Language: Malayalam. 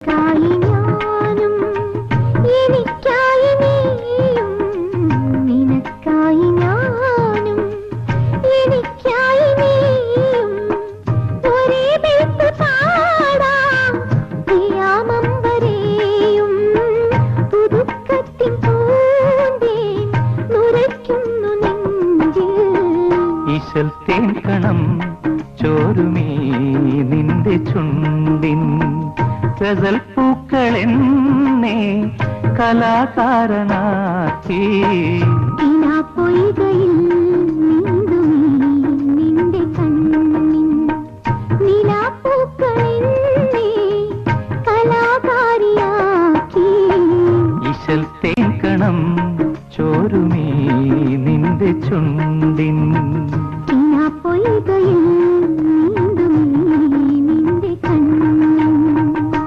എനിക്കായി ഞാനും എനിക്കായി നീയും നിനക്കായി ഗസൽ പൂക്കളെന്നേ കലാകാരനാക്കി. പൊയ്കയിൽ നിന്റെ കണ്ണിൻ നിലാപ്പൂക്കളെന്നേ കലാകാരിയാക്കി. ഇശൽ തേക്കണം ചോരുമേ നിന്റെ ചുണ്ടിൻ. പൊയ്ക